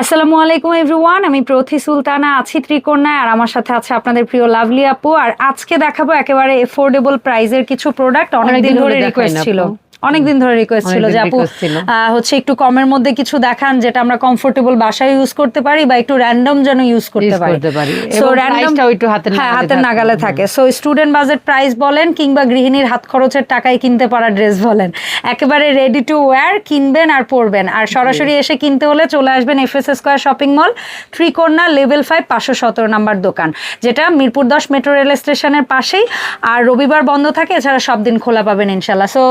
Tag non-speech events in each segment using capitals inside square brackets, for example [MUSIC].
আসসালামু আলাইকুম এভরিওয়ান আমি প্রথি সুলতানা আছি ত্রিকোণায় আর আমার সাথে আছে আপনাদের প্রিয় লাভলি আপু আর আজকে দেখাবো একেবারে এফোর্ডেবল প্রাইজের কিছু প্রোডাক্ট অনেকদিন ধরে রিকোয়েস্ট ছিল। অনেকদিন ধরে রিকোয়েস্ট ছিল যে আপু হচ্ছে একটু কমের মধ্যে কিছু দেখান যেটা আমরা কমফোর্টেবল বাসায় ইউজ করতে পারি বা একটু র্যান্ডম যেন ইউজ করতে পারি। সো র্যান্ডম একটু হাতের হ্যাঁ নাগালে হাতের থাকে। নাগালে থাকে। সো স্টুডেন্ট বাজেট প্রাইস বলেন কিংবা গৃহিণীর হাত খরচের টাকায় কিনতে পারা ড্রেস বলেন একেবারে রেডি টু ওয়্যার কিনবেন আর পরবেন। আর সরাসরি এসে কিনতে হলে চলে আসবেন FS square shopping mall Trikona level five পাঁচশো সতেরো নাম্বার দোকান যেটা মিরপুর দশ মেট্রো রেল স্টেশনের পাশেই। আর রবিবার বন্ধ থাকে এছাড়া সব দিন খোলা পাবেন ইনশাল্লাহ সো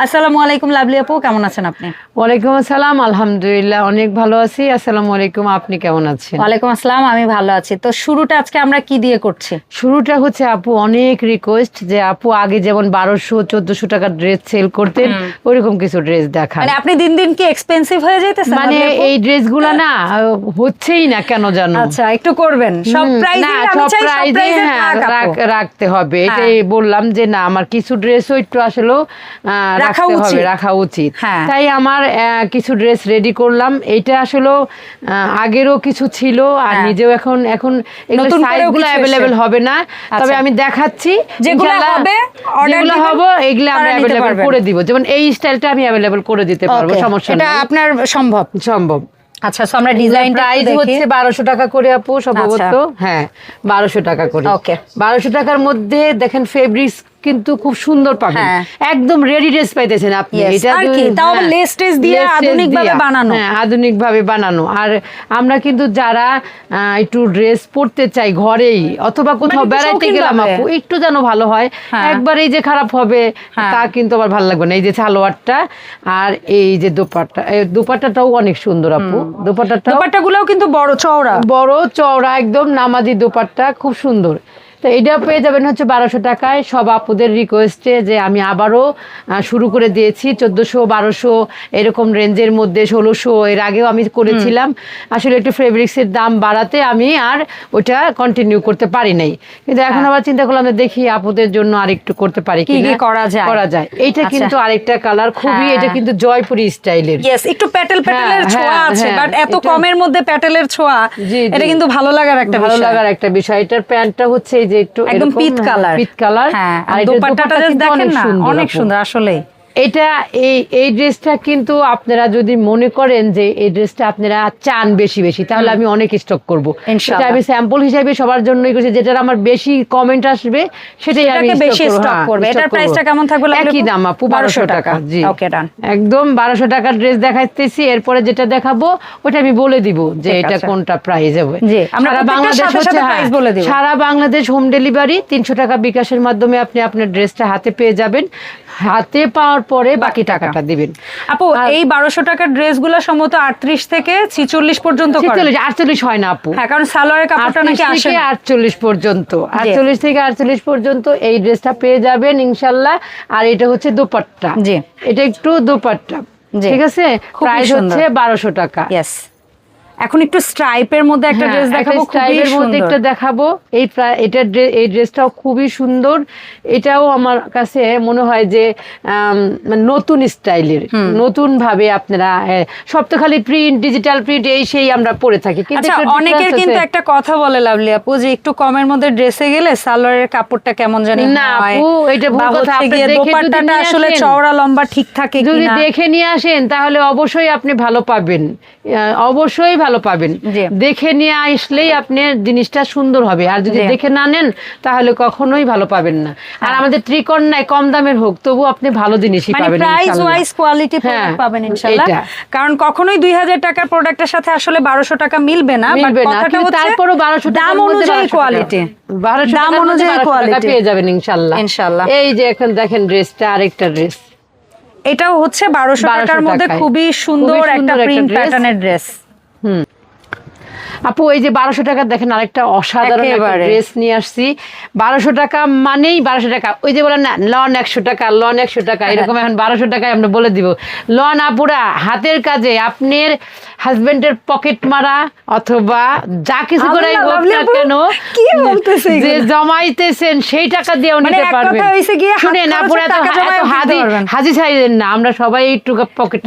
আসসালামু আলাইকুম লাভলি আপু কেমন আছেন আপনি? ওয়ালাইকুম আসসালাম আলহামদুলিল্লাহ অনেক ভালো আছি। আসসালামু আলাইকুম আপনি কেমন আছেন? ওয়ালাইকুম আসসালাম আমি ভালো আছি। তো শুরুটা আজকে আমরা কি দিয়ে করছি? শুরুটা হচ্ছে আপু অনেক রিকোয়েস্ট যে আপু আগে যেমন বারোশো চোদ্দশো টাকার ড্রেস সেল করতেন ওইরকম কিছু ড্রেস দেখান। মানে আপনি দিন দিন কি এক্সপেন্সিভ হয়ে যাইতেছে মানে এই ড্রেসগুলা না হচ্ছেই না কেন জানো? আচ্ছা একটু করবেন। সব না, আমি চাই সব হ্যাঁ, রাখ- রাখতে হবে। হ্যাঁ। এটাই বললাম যে না আমার কিছু ড্রেসও একটু আসলে রাখা উচিত। রাখা উচিত হ্যাঁ। তাই আমার কিছু ড্রেস রেডি করলাম এটা আসলে আগেরও কিছু ছিল আর হ্যাঁ। নিজেও এখন এখন এগুলো সাইজগুলো এসে। হবে না তবে আচ্ছা। আমি দেখাচ্ছি যেগুলো হবে, হবে এগুলো আমরা পারবেন। করে দিব যেমন এই স্টাইলটা আমি অ্যাভেলেবেল করে দিতে পারব সমস্যা এটা আপনার সম্ভব সম্ভব আচ্ছা সো আমরা ডিজাইন প্রাইস হচ্ছে বারোশো টাকা করে আপু সম্ভবত আচ্ছা। হ্যাঁ বারোশো টাকা করে. বারোশো টাকার মধ্যে দেখেন ফেব্রিক্স কিন্তু খুব সুন্দর পাবেন হ্যাঁ। একদম রেডি ড্রেস পাইতেছেন আপনি। আর কি, তাও হ্যাঁ, টেস দিয়ে lace টেস আধুনিকভাবে দিয়া। বানানো। হ্যাঁ আধুনিক ভাবে বানানো। আর আমরা কিন্তু যারা একটু ড্রেস পরতে চাই ঘরেই অথবা কোথাও একটু বেড়াইতে গেলাম আপু একটু যেন ভালো হয় একবার এই যে খারাপ হবে হ্যাঁ। তা কিন্তু আবার ভালো লাগবে না। এই যে সালোয়ারটা আর এই যে দোপাট্টা এই দোপাট্টাটাও অনেক সুন্দর আপু। দোপাট্টাটাও দুপাট্টাগুলোও কিন্তু বড় চওড়া। বড় চওড়া একদম নামাজি দোপাট্টা খুব সুন্দর। তো এটা পেয়ে যাবেন হচ্ছে বারোশো টাকায়। সব আপুদের রিকোয়েস্টে যে আমি আবারও শুরু করে দিয়েছি। চোদ্দোশো বারোশো এরকম রেঞ্জের মধ্যে ষোলোশো এর আগেও আমি করেছিলাম। আসলে একটু ফেব্রিক্সের দাম বাড়াতে আমি আর ওটা কন্টিনিউ করতে পারি নাই। কিন্তু এখন আবার চিন্তা করলাম যে দেখি আপুদের জন্য আর একটু করতে পারি হ্যাঁ। কি কি করা যায়? করা যায়। এইটা আচ্ছা। কিন্তু আরেকটা কালার খুবই হ্যাঁ। এটা কিন্তু জয়পুরি স্টাইলের একটু প্যাটেল প্যাটেলের হ্যাঁ, ছোঁয়া আছে হ্যাঁ, বাট এত কমের মধ্যে প্যাটেলের ছোঁয়া। এটা কিন্তু ভালো লাগার একটা ভালো লাগার একটা বিষয়। এটার প্যান্টটা হচ্ছে এই যে একটু একদম পিত কালার পিত কালার হ্যাঁ আর দোপাট্টাটা দেখেন অনেক না অনেক সুন্দর আসলে এটা এই এই ড্রেসটা কিন্তু আপনারা যদি মনে করেন যে এই ড্রেসটা আপনারা চান বেশি বেশি তাহলে আমি অনেক স্টক করব। এটা আমি স্যাম্পল হিসাবে সবার জন্যই করছি যেটার আমার বেশি কমেন্ট আসবে সেটাই আমি বেশি স্টক হ্যাঁ, করবে। stock এটার প্রাইসটা কেমন থাকবে একই দাম আপু বারোশো টাকা। জি। ওকে ডান একদম বারোশো টাকার ড্রেস দেখাইতেছি এরপরে যেটা দেখাবো ওটা আমি বলে দিব যে এটা কোনটা প্রাইস হবে। জি, আমরা বাংলাদেশ হচ্ছে হ্যাঁ, বলে দিব। সারা বাংলাদেশ হোম ডেলিভারি তিনশো টাকা বিকাশের মাধ্যমে আপনি আপনার ড্রেসটা হাতে পেয়ে যাবেন। হাতে পাওয়ার পরে বাকি টাকাটা দিবেন। আপু এই বারোশো টাকার ড্রেসগুলো সম্ভবত আটত্রিশ থেকে ছিচল্লিশ পর্যন্ত আটচল্লিশ হয় না আপু। হ্যাঁ কারণ সালোয়ারের কাপড়টা নাকি আসে আটচল্লিশ পর্যন্ত। আটচল্লিশ থেকে আটচল্লিশ পর্যন্ত এই ড্রেসটা পেয়ে যাবেন ইনশাল্লাহ। আর এটা হচ্ছে দোপাট্টা। জি। এটা একটু দোপাট্টা। ঠিক আছে? প্রাইস হচ্ছে বারোশো টাকা। এখন একটু স্ট্রাইপের মধ্যে একটা হ্যাঁ, ড্রেস দেখাবো খুবই মধ্যে একটা দেখাবো। এই এটা এই ড্রেসটাও খুবই সুন্দর। এটাও আমার কাছে মনে হয় যে মানে নতুন স্টাইলের নতুন ভাবে আপনারা সব তো খালি প্রিন্ট ডিজিটাল প্রিন্ট এই সেই আমরা পরে থাকি। কিন্তু আচ্ছা অনেকের কিন্তু একটা কথা বলে লাভলি আপু যে একটু কমের মধ্যে ড্রেসে গেলে সালোয়ারের কাপড়টা কেমন জানি না আপু, এটা ভুল কথা। আপনি দেখে দোপাট্টাটা আসলে চওড়া লম্বা ঠিক থাকে যদি দেখে নিয়ে আসেন তাহলে অবশ্যই আপনি ভালো পাবেন। অবশ্যই ভালো পাবেন। দেখে নিয়ে আসলেই আপনার জিনিসটা সুন্দর হবে। আর যদি দেখে না নেন তাহলে কখনোই ভালো পাবেন না। আর আমাদের ত্রিকন্যায় কম দামের হোক তবু আপনি ভালো জিনিসই মানে পাবেন প্রাইস ওয়াইজ কোয়ালিটি হ্যাঁ, পাবেন ইনশাআল্লাহ। কারণ কখনোই দুই হাজার টাকার প্রোডাক্টের সাথে আসলে বারোশো টাকা মিলবে না না। কথাটা হচ্ছে তারপরও বারোশো দাম অনুযায়ী কোয়ালিটি বারোশো দাম অনুযায়ী কোয়ালিটি পেয়ে যাবেন ইনশাল্লাহ ইনশাআল্লাহ। এই যে এখন দেখেন ড্রেসটা আরেকটা ড্রেস এটাও হচ্ছে বারোশো 1200 টাকার মধ্যে খুবই সুন্দর একটা প্রিন্ট প্যাটার্নের ড্রেস Hmm. আপু এই যে বারোশো টাকা দেখেন আরেকটা অসাধারণ ড্রেস নিয়ে আসছি। বারোশো টাকা মানেই বারোশো টাকা। ওই যে বলেন না লন একশো টাকা লন একশো টাকা এরকম এখন বারোশো টাকায় আমরা বলে দিব। লন আপুরা হাতের কাজে আপনার হাজবেন্ডের পকেট মারা অথবা যা কিছু করে হোক না কেন যে জমাইতেছেন সেই টাকা দিয়েও মানে নিতে পারবেন। শুনেন আপুরা কিনতে হাজি হাজি সাইজের না আমরা সবাই একটু পকেট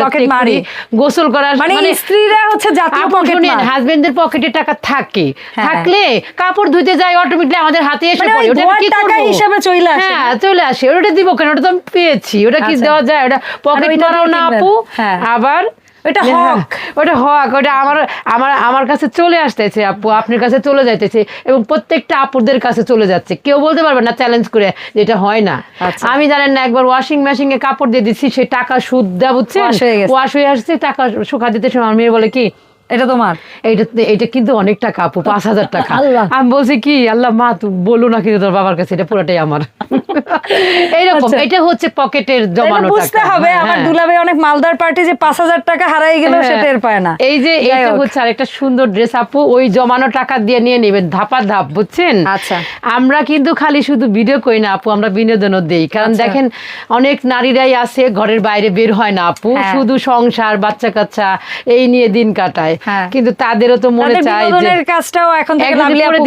গোসল করার মানে স্ত্রীরা হচ্ছে জাতীয় পকেট হাজবেন্ডের পকেটে টাকা থাকে। হ্যাঁ। থাকলে কাপড় ধুইতে যায় অটোমেটিকলি আমাদের হাতে এসে মানে পড়ে। ওটা কি টাকা হিসাবে চলে আসে, হ্যাঁ চলে আসে। ওটা দিব কেন? ওটা তো আমি পেয়েছি। ওটা কি আচ্ছা। দেওয়া যায়? ওটা পকেট মারাও না আপু। হ্যাঁ। আবার ওইটা হ্যাঁ, হক। ওটা হক। ওটা আমার আমার আমার কাছে চলে আসতেছে আপু। আপনার কাছে চলে যাইতেছে এবং প্রত্যেকটা আপুদের কাছে চলে যাচ্ছে। কেউ বলতে পারবে না চ্যালেঞ্জ করে যে এটা হয় না। আচ্ছা। আমি জানেন না একবার ওয়াশিং মেশিনে কাপড় দিয়ে দিচ্ছি সে টাকা সুদ দেওয়া হয়ে ওয়াশ হয়ে আসছে টাকা শুকা দিতে সময় আমার মেয়ে বলে কি এটা তোমার এইটা এটা কিন্তু অনেক টাকা আপু পাঁচ হাজার টাকা [LAUGHS] আমি বলছি কি আল্লাহ মা তুই বলো না কিন্তু তোর বাবার কাছে এটা পুরোটাই আমার [LAUGHS] এইরকম আচ্ছা। এটা হচ্ছে পকেটের জমানো বুঝতে হবে হ্যাঁ, আমার হ্যাঁ। দুলাভাই অনেক মালদার পার্টি যে পাঁচ হাজার টাকা হারাই গেল সে হ্যাঁ। টের পায় না এই যে হোক। হচ্ছে আরেকটা সুন্দর ড্রেস আপু ওই জমানো টাকা দিয়ে নিয়ে নেবেন ধাপা ধাপ বুঝছেন আচ্ছা। আমরা কিন্তু খালি শুধু ভিডিও করি না আপু আমরা বিনোদনও দেই কারণ আচ্ছা। দেখেন অনেক নারীরাই আছে ঘরের বাইরে বের হয় না আপু। শুধু সংসার বাচ্চা কাচ্চা এই নিয়ে দিন কাটায় হ্যাঁ। কিন্তু তাদেরও তো মনে চায় যে কাজটাও এখন থেকে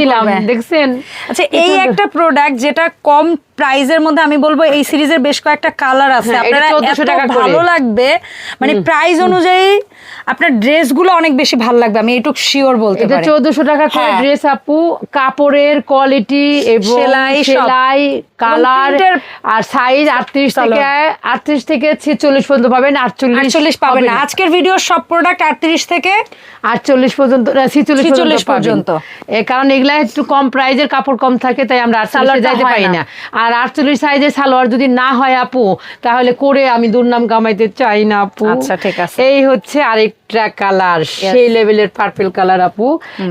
দিলাম। দেখছেন আচ্ছা এই একটা প্রোডাক্ট যেটা কম প্রাইজের মধ্যে আমি বলব এই সিরিজের বেশ কয়েকটা কালার আছে। হ্যাঁ, আপনারা 1400 এত ভালো লাগবে মানে প্রাইস অনুযায়ী আপনার ড্রেসগুলো অনেক বেশি ভালো লাগবে আমি এটুকু শিওর বলতে পারি। চোদ্দশো টাকা করে হ্যাঁ। ড্রেস আপু। কাপড়ের কোয়ালিটি এবং সেলাই সেলাই কালার আর সাইজ আটত্রিশ চলো। থেকে আটত্রিশ থেকে ছেচল্লিশ পর্যন্ত পাবেন আটচল্লিশ আটচল্লিশ পাবেন আজকের ভিডিওর সব প্রোডাক্ট আটত্রিশ থেকে আটচল্লিশ পর্যন্ত ছিচল্লিশ 46 পর্যন্ত। কারণ এগুলা একটু কম প্রাইজের কাপড় কম থাকে তাই আমরা আটচল্লিশে সালোয়ারটা যাইতে পারি না। আর আটচল্লিশ সাইজের সালোয়ার যদি না হয় আপু তাহলে করে আমি দুর্নাম কামাইতে চাই না আপু। আচ্ছা, ঠিক আছে। এই হচ্ছে আরেকটা কালার সেই লেভেলের পার্পল কালার আপু।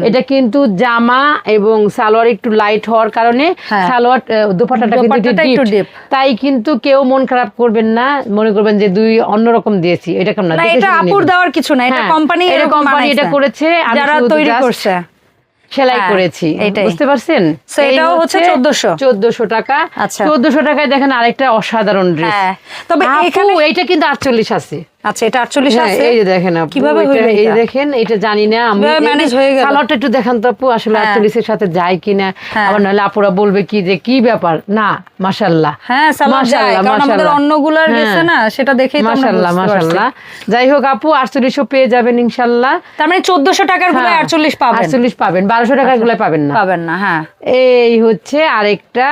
এটা কিন্তু জামা এবং সালোয়ার একটু লাইট হওয়ার কারণে হ্যাঁ। সালোয়ার দোপাট্টাটা কিন্তু deep। তাই কিন্তু কেউ মন খারাপ করবেন না মনে করবেন যে দুই অন্যরকম দিয়েছি এটা কেমন না? এটা আপুর দেওয়ার কিছু না এটা হ্যাঁ, কোম্পানি এটা কোম্পানি এটা করেছে যারা তৈরি করছে। সেলাই হ্যাঁ, করেছি। বুঝতে পারছেন? এটাও হচ্ছে 1400 চোদ্দশো। টাকা। আচ্ছা। চোদ্দশো টাকায় দেখেন আরেকটা অসাধারণ ড্রেস হ্যাঁ, তবে এখানে- এইটা কিন্তু আটচল্লিশ আছে। আচ্ছা এটা আটচল্লিশ হ্যাঁ, আছে এই যে দেখেন আপু কীভাবে হইল এই দেখেন এটা জানি না আমি manage হয়ে গেল? সালোয়ারটা একটু দেখান তো আপু আসলে হ্যাঁ। আটচল্লিশের সাথে যায় কিনা হ্যাঁ। আবার নাহলে আপুরা বলবে কি যে কি ব্যাপার না মাশাল্লাহ হ্যাঁ সালোয়ার যায় মাশাআল্লাহ, কারণ আমাদের মাশাআল্লাহ। অন্যগুলার হ্যাঁ। গেছে না সেটা দেখেই তো পারছি। মাশাল্লাহ যাই হোক আপু আটচল্লিশও পেয়ে যাবেন ইনশাল্লাহ তার মানে চোদ্দশো টাকারগুলো হ্যাঁ, আটচল্লিশ পাবেন আচ্ছা। 48 পাবেন বারোশো টাকারগুলো পাবেন না পাবেন না হ্যাঁ এই হচ্ছে আরেকটা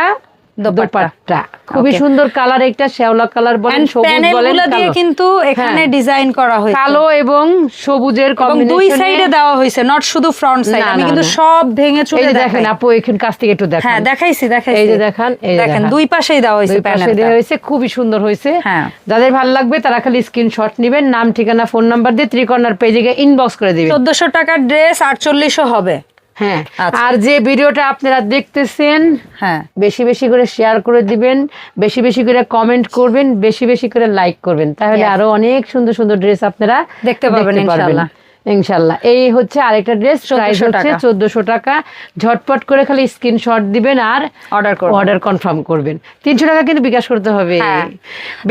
দোপাট্টা। খুবই সুন্দর কালার একটা শ্যাওলা কালার বলেন সবুজ বলেন দিয়ে কিন্তু এখানে হ্যাঁ। ডিজাইন করা হয়েছে। কালো এবং সবুজের দুই সাইডে দেওয়া হয়েছে নট শুধু ফ্রন্ট সাইড আমি কিন্তু সব ভেঙে দেখেন আপু এখান কাছ থেকে একটু দেখেন। হ্যাঁ দেখাইছি দেখাইছি। এই যে দেখান এই দেখেন দুই পাশেই দেওয়া হয়েছে দেওয়া হয়েছে খুবই সুন্দর হয়েছে। হ্যাঁ। যাদের ভালো লাগবে তারা খালি স্ক্রিনশট নেবেন নাম ঠিকানা ফোন নাম্বার দিয়ে ত্রিকর্ণার পেজে গিয়ে ইনবক্স করে দিবেন। চোদ্দশো টাকার ড্রেস আটচল্লিশও হবে। হ্যাঁ আচ্ছা। আর যে ভিডিওটা আপনারা দেখতেছেন হ্যাঁ বেশি বেশি করে শেয়ার করে দিবেন বেশি বেশি করে কমেন্ট করবেন বেশি বেশি করে লাইক করবেন তাহলে আরও অনেক সুন্দর সুন্দর ড্রেস আপনারা দেখতে পাবেন ইনশাআল্লাহ। ইনশাল্লাহ। এই হচ্ছে আরেকটা ড্রেস প্রাইস হচ্ছে টাকা। চোদ্দশো টাকা। ঝটপট করে খালি স্ক্রিনশট দিবেন আর অর্ডার করবেন। অর্ডার কনফার্ম করবেন। তিনশো টাকা কিন্তু বিকাশ করতে হবে। হ্যাঁ।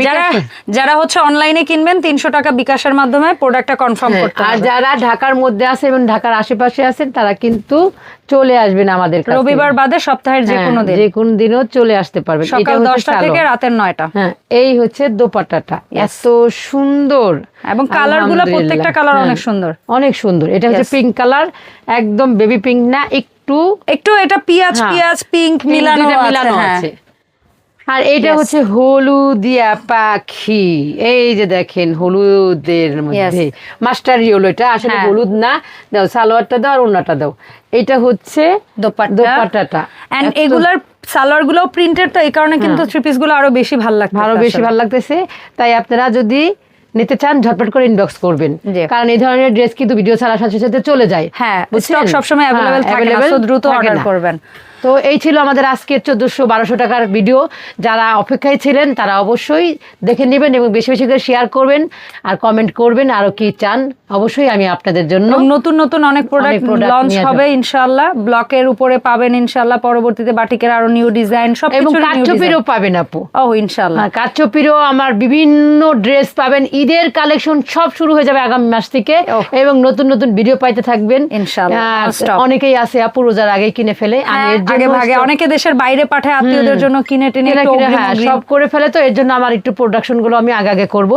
যারা যারা হচ্ছে অনলাইনে কিনবেন তিনশো টাকা বিকাশের মাধ্যমে প্রোডাক্টটা কনফার্ম হ্যাঁ, করতে আর যারা ঢাকার মধ্যে আছে এবং ঢাকার আশেপাশে আছেন তারা কিন্তু চলে আসবেন আমাদের কাছে। রবিবার বাদে সপ্তাহের যে হ্যাঁ, কোনো দিন। যে কোনো দিনও চলে আসতে পারবেন। সকাল হচ্ছে দশটা থেকে রাতের নয়টা। হ্যাঁ এই হচ্ছে দোপাট্টাটা। এত সুন্দর। এবং কালারগুলো প্রত্যেকটা কালার হ্যাঁ, অনেক সুন্দর। অনেক সুন্দর। এটা হচ্ছে পিঙ্ক কালার একদম বেবি পিঙ্ক না একটু একটু এটা পিয়াজ পিঁয়াজ পিয়াজ পিঙ্ক মিলানো মিলানো হ্যাঁ। আছে। আর এটা হচ্ছে হলুদিয়া পাখি। এই যে দেখেন হলুদের মধ্যে। মাস্টার ইয়েলো এটা আসলে হ্যাঁ। হলুদ না। দাও সালোয়ারটা দাও আর ওনাটা দাও। এটা হচ্ছে দোপাট্টা। দোপাট্টাটা। এন্ড এগুলার সালোয়ারগুলো প্রিন্টেড তো এই কারণে কিন্তু থ্রি পিসগুলো আরও বেশি ভালো লাগছে আরও বেশি ভালো লাগতেছে। তাই আপনারা যদি নিতে চান ঝটপট করে ইনবক্স করবেন। কারণ এই ধরনের ড্রেস কিন্তু ভিডিও ছাড়ার সাথে সাথে চলে যায়। হ্যাঁ স্টক সবসময় হ্যাঁ, অ্যাভেলেবেল থাকে না দ্রুত অর্ডার করবেন। তো এই ছিল আমাদের আজকের চোদ্দোশো বারোশো টাকার ভিডিও যারা অপেক্ষায় ছিলেন তারা অবশ্যই দেখে নেবেন এবং বেশি বেশি করে শেয়ার করবেন আর কমেন্ট করবেন আরও কি চান অবশ্যই আমি আপনাদের জন্য নতুন নতুন অনেক প্রোডাক্ট লঞ্চ হবে ইনশাআল্লাহ। ব্লকের উপরে পাবেন ইনশাআল্লাহ পরবর্তীতে বাটিকের আরও নিউ ডিজাইন সব এবং কাঠচুপিরও পাবেন আপু। ও ইনশাল্লাহ হ্যাঁ, কাঠচুপিরও আমার বিভিন্ন ড্রেস পাবেন। ঈদের কালেকশন সব শুরু হয়ে যাবে আগামী মাস থেকে। এবং নতুন নতুন ভিডিও পাইতে থাকবেন। ইনশাআল্লাহ, অনেকেই আছে আপু রোজার আগে কিনে ফেলে। আমি হ্যাঁ, আগে ভাগে অনেকে দেশের বাইরে পাঠায় আত্মীয়দের জন্য কিনে টেনে হ্যাঁ। সব করে ফেলে তো এর জন্য আমার একটু প্রোডাকশনগুলো আমি আগে আগে করব।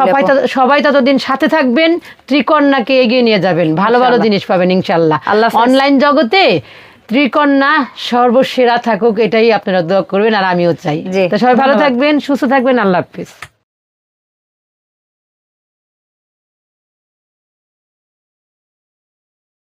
সবাই সবাই ততদিন সাথে থাকবেন ত্রিকন্যাকে এগিয়ে নিয়ে যাবেন। ভালো ভালো জিনিস পাবেন ইনশাল্লাহ আল্লাহ অনলাইন জগতে ত্রিকন্যা সর্বসেরা থাকুক এটাই আপনারা দোয়া করবেন আর আমিও চাই। তো সবাই ভালো থাকবেন সুস্থ থাকবেন আল্লাহ হাফিজ।